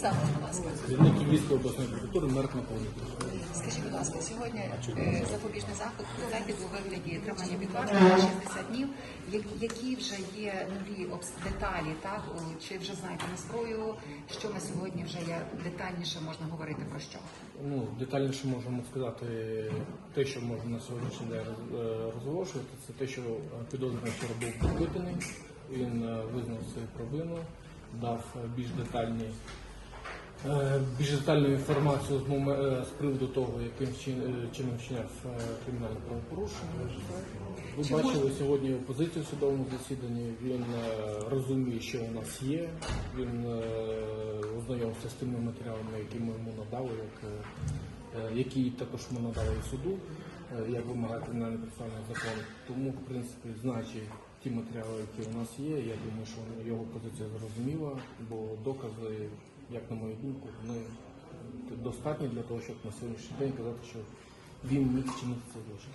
представте, будь ласка. Керівник Львівської обласної прокуратури Мерк Микола Скажіть, будь ласка, сьогодні е, запобіжний заход захід у вигляді тримання під вартою на 60 днів. Я- Які вже є нові обс- деталі, так чи вже знаєте настрою? Що ми сьогодні вже є детальніше можна говорити про що? Ну, детальніше можемо сказати те, що можна на сьогоднішній день роз- е, розголошувати, це те, що е, підозрюваний вчора був допитаний, він е, визнав свою провину, дав е, більш детальні. Е, Більш детальну інформацію з, е, приводу того, яким е, чином вчиняв кримінальне правопорушення. Ви Чи бачили сьогодні позицію в судовому засіданні. Він розуміє, що у нас є. Він ознайомився з тими матеріалами, які ми йому надали, як, які також ми надали суду, як вимагає кримінальний процесуальний закон. Тому, в принципі, знаючи ті матеріали, які у нас є, я думаю, що його позиція зрозуміла, бо докази, як на мою думку, вони достатні для того, щоб на сьогоднішній день казати, що він міг чинити це злочин.